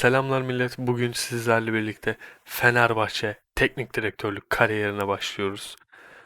Selamlar millet. Bugün sizlerle birlikte Fenerbahçe teknik direktörlük kariyerine başlıyoruz.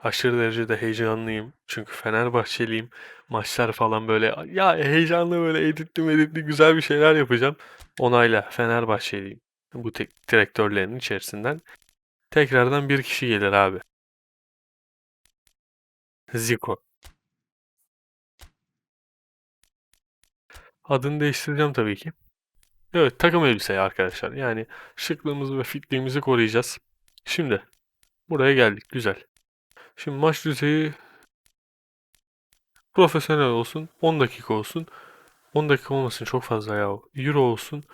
Aşırı derecede heyecanlıyım. Çünkü Fenerbahçeliyim. Maçlar falan böyle ya heyecanlı böyle editli meditli güzel bir şeyler yapacağım. Onayla Fenerbahçeliyim. Bu teknik direktörlerin içerisinden tekrardan bir kişi gelir abi. Zico. Adını değiştireceğim tabii ki. Evet takım elbise arkadaşlar. Yani şıklığımızı ve fitliğimizi koruyacağız. Şimdi buraya geldik. Güzel. Şimdi maç düzeyi profesyonel olsun. 10 dakika olsun. 10 dakika olmasın çok fazla ya. Euro olsun.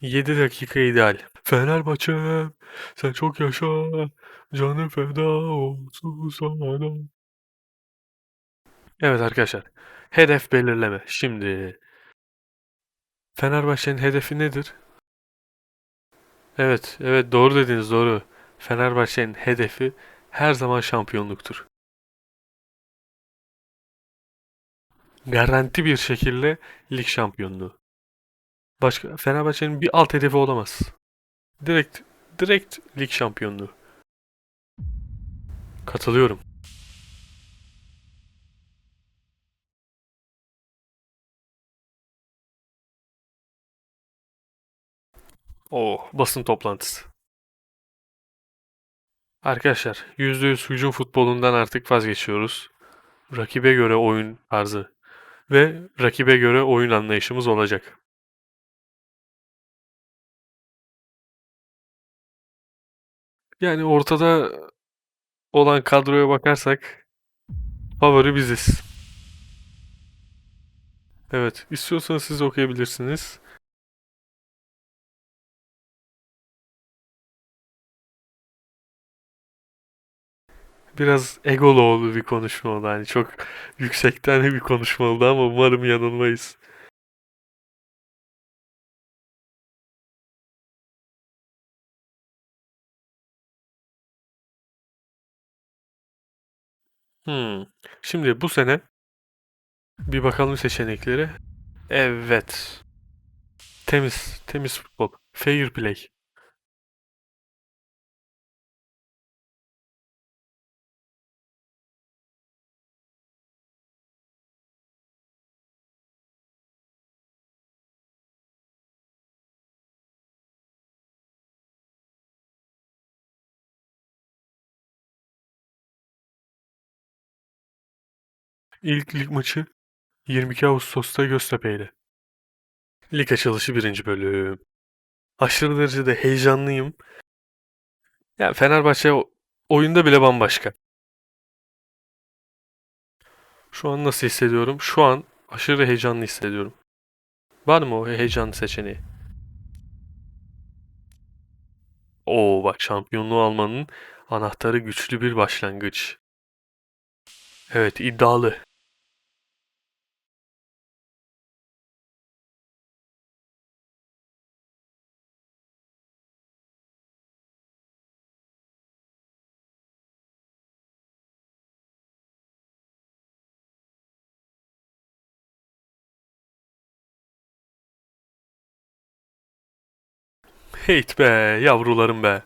7 dakika ideal. Fenerbahçe sen çok yaşa. Canı feda olsun sana. Evet arkadaşlar. Hedef belirleme. Şimdi Fenerbahçe'nin hedefi nedir? Evet, evet doğru dediniz doğru. Fenerbahçe'nin hedefi her zaman şampiyonluktur. Garanti bir şekilde lig şampiyonluğu. Başka Fenerbahçe'nin bir alt hedefi olamaz. Direkt direkt lig şampiyonluğu. Katılıyorum. Oh, basın toplantısı. Arkadaşlar, %100 hücum futbolundan artık vazgeçiyoruz. Rakibe göre oyun tarzı ve rakibe göre oyun anlayışımız olacak. Yani ortada olan kadroya bakarsak favori biziz. Evet, istiyorsanız siz okuyabilirsiniz. Biraz egolu oldu bir konuşma oldu. Hani çok yüksekten bir konuşma oldu ama umarım yanılmayız. Hmm. Şimdi bu sene bir bakalım seçeneklere. Evet. Temiz, temiz futbol. Fair play. İlk lig maçı 22 Ağustos'ta Göztepe ile. Lig açılışı birinci bölüm. Aşırı derecede heyecanlıyım. Yani Fenerbahçe oyunda bile bambaşka. Şu an nasıl hissediyorum? Şu an aşırı heyecanlı hissediyorum. Var mı o heyecanlı seçeneği? Oo bak şampiyonluğu almanın anahtarı güçlü bir başlangıç. Evet iddialı. Heyt be yavrularım be.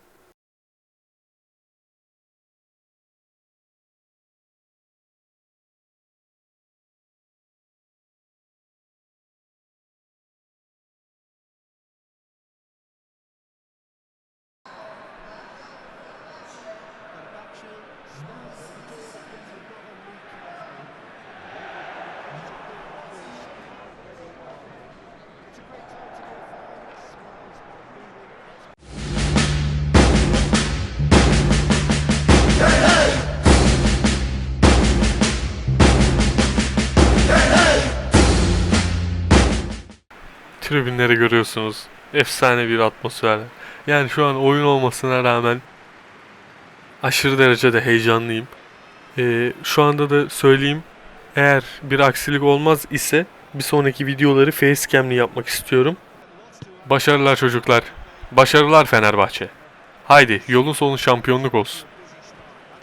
Tribünleri görüyorsunuz. Efsane bir atmosfer. Yani şu an oyun olmasına rağmen aşırı derecede heyecanlıyım. Ee, şu anda da söyleyeyim. Eğer bir aksilik olmaz ise bir sonraki videoları facecam'li yapmak istiyorum. Başarılar çocuklar. Başarılar Fenerbahçe. Haydi yolun sonu şampiyonluk olsun.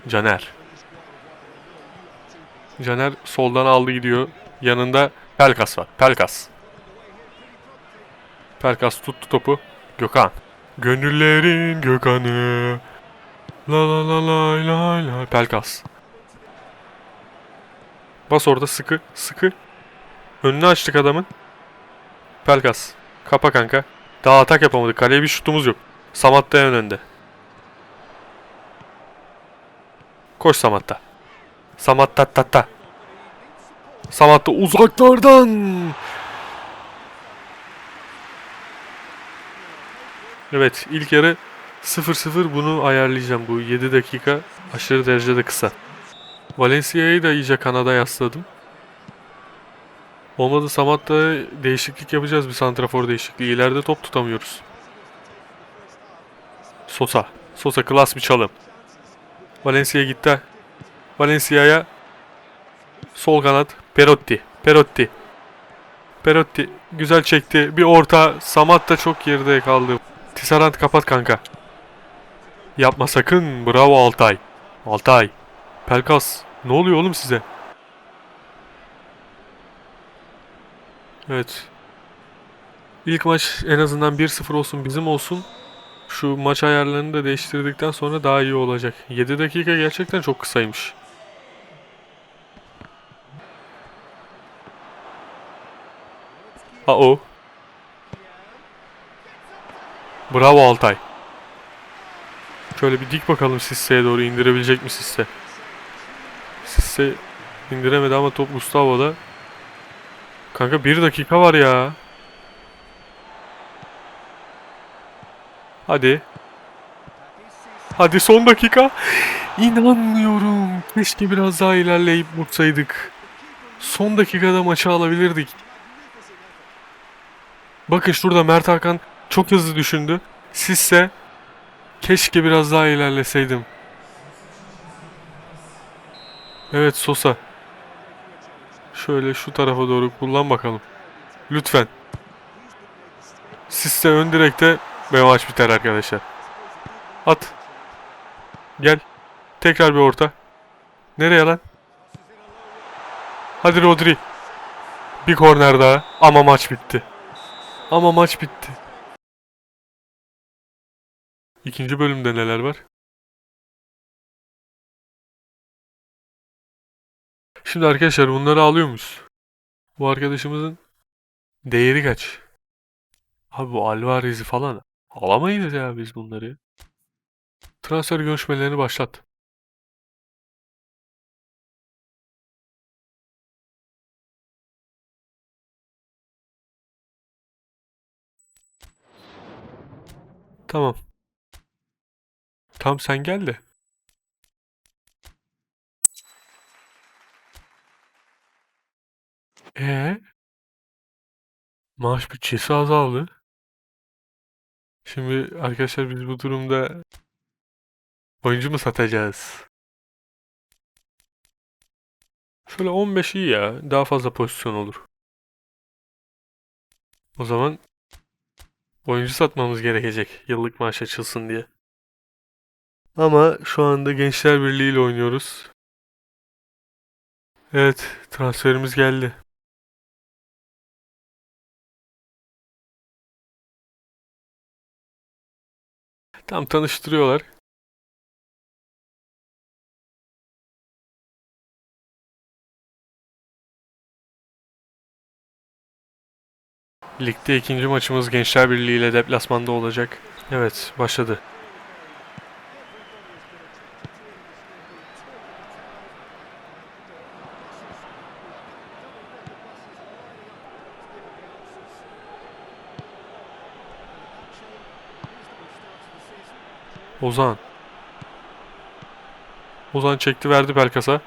Caner. Caner soldan aldı gidiyor. Yanında Pelkas var. Pelkas. Pelkas tuttu topu. Gökhan. Gönüllerin Gökhan'ı. La la la la la la. Pelkas. Bas orada sıkı sıkı. Önünü açtık adamın. Pelkas. Kapa kanka. Daha atak yapamadık. Kaleye bir şutumuz yok. Samat da en önde. Koş Samat'ta. Samat tat tat tat. Samat da uzaklardan. Evet ilk yarı 0-0 bunu ayarlayacağım. Bu 7 dakika aşırı derecede kısa. Valencia'yı da iyice kanada yasladım. Olmadı Samat'ta değişiklik yapacağız bir santrafor değişikliği. İleride top tutamıyoruz. Sosa. Sosa klas bir çalım. Valencia gitti. Valencia'ya sol kanat Perotti. Perotti. Perotti güzel çekti. Bir orta. Samat da çok geride kaldı. Tisarant kapat kanka. Yapma sakın. Bravo Altay. Altay. Pelkas. Ne oluyor oğlum size? Evet. İlk maç en azından 1-0 olsun bizim olsun. Şu maç ayarlarını da değiştirdikten sonra daha iyi olacak. 7 dakika gerçekten çok kısaymış. Aa. Bravo Altay. Şöyle bir dik bakalım Sisse'ye doğru indirebilecek mi Sisse? Sisse indiremedi ama top Gustavo'da. Kanka bir dakika var ya. Hadi. Hadi son dakika. İnanmıyorum. Keşke biraz daha ilerleyip vursaydık. Son dakikada maçı alabilirdik. Bakın şurada Mert Hakan çok hızlı düşündü. Sizse keşke biraz daha ilerleseydim. Evet Sosa. Şöyle şu tarafa doğru kullan bakalım. Lütfen. Sizse ön direkte ve maç biter arkadaşlar. At. Gel. Tekrar bir orta. Nereye lan? Hadi Rodri. Bir korner daha. Ama maç bitti. Ama maç bitti. İkinci bölümde neler var? Şimdi arkadaşlar bunları alıyor muyuz? Bu arkadaşımızın değeri kaç? Abi bu Alvarez'i falan alamayız ya biz bunları. Transfer görüşmelerini başlat. Tamam. Tam sen gel de. Ee? Maaş bütçesi azaldı. Şimdi arkadaşlar biz bu durumda oyuncu mu satacağız? Şöyle 15 iyi ya. Daha fazla pozisyon olur. O zaman oyuncu satmamız gerekecek. Yıllık maaş açılsın diye. Ama şu anda Gençler Birliği ile oynuyoruz. Evet, transferimiz geldi. Tam tanıştırıyorlar. Ligde ikinci maçımız Gençler Birliği ile deplasmanda olacak. Evet, başladı. Ozan. Ozan çekti verdi Pelkas'a.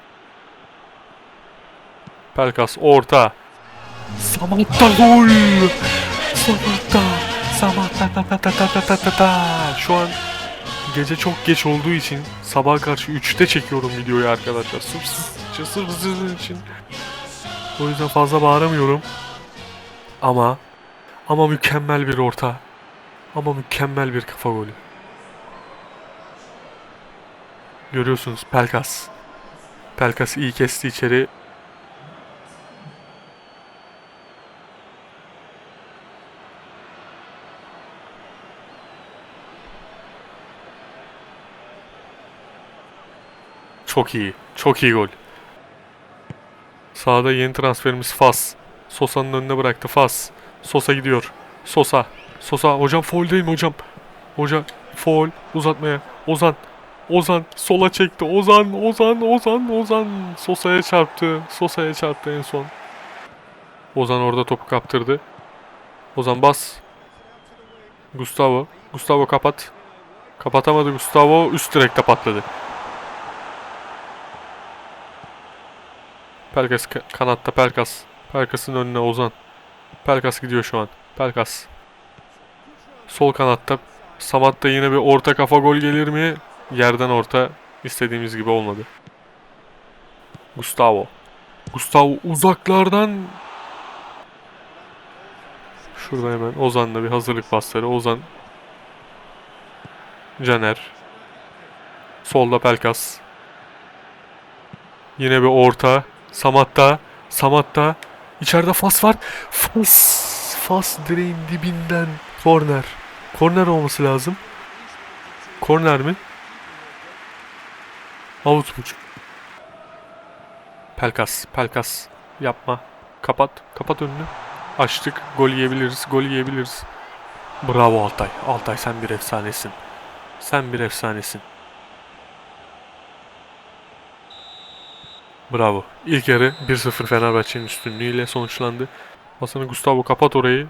Pelkas orta. Samatta gol. Samatta. Samatta ta ta ta ta ta ta ta ta. Şu an gece çok geç olduğu için sabah karşı 3'te çekiyorum videoyu arkadaşlar. Sırf cısır cısır için. O yüzden fazla bağıramıyorum. Ama ama mükemmel bir orta. Ama mükemmel bir kafa golü. Görüyorsunuz Pelkas. Pelkas iyi kesti içeri. Çok iyi. Çok iyi gol. Sağda yeni transferimiz Fas. Sosa'nın önüne bıraktı Fas. Sosa gidiyor. Sosa. Sosa. Hocam foul değil hocam? Hoca foul uzatmaya. Ozan. Ozan sola çekti. Ozan, Ozan, Ozan, Ozan. Sosa'ya çarptı. Sosa'ya çarptı en son. Ozan orada topu kaptırdı. Ozan bas. Gustavo. Gustavo kapat. Kapatamadı Gustavo. Üst direkte patladı. Pelkas ka- kanatta Pelkas. Pelkas'ın önüne Ozan. Pelkas gidiyor şu an. Pelkas. Sol kanatta Samat'ta yine bir orta kafa gol gelir mi? Yerden orta istediğimiz gibi olmadı. Gustavo. Gustavo uzaklardan. Şurada hemen Ozan'la bir hazırlık pasları. Ozan. Caner. Solda Pelkas. Yine bir orta. Samat'ta. Samat'ta. İçeride Fas var. Fas. Fas direğin dibinden. Korner. Korner olması lazım. Korner mi? Out mu? Pelkas Pelkas Yapma Kapat Kapat önünü Açtık. Gol yiyebiliriz. Gol yiyebiliriz. Bravo Altay. Altay sen bir efsanesin. Sen bir efsanesin. Bravo. İlk yarı 1-0 Fenerbahçe'nin üstünlüğüyle sonuçlandı. Hasan'ı Gustavo kapat orayı.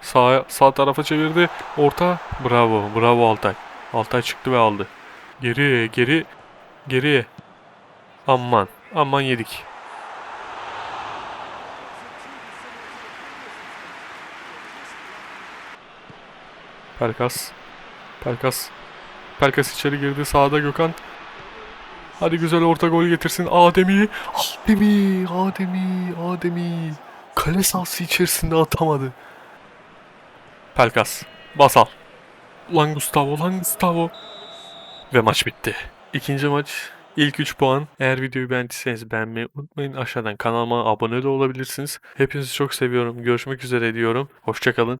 Sağ, sağ tarafa çevirdi. Orta. Bravo. Bravo Altay. Altay çıktı ve aldı. Geriye, geri, geriye. Aman. Aman yedik. Pelkas. Pelkas. Pelkas içeri girdi. Sağda Gökhan. Hadi güzel orta gol getirsin. Ademi. Ademi. Ademi. Ademi. Kale sahası içerisinde atamadı. Pelkas. Basal. Lan Gustavo. Lan Gustavo. Ve maç bitti. İkinci maç. İlk 3 puan. Eğer videoyu beğendiyseniz beğenmeyi unutmayın. Aşağıdan kanalıma abone de olabilirsiniz. Hepinizi çok seviyorum. Görüşmek üzere diyorum. Hoşçakalın.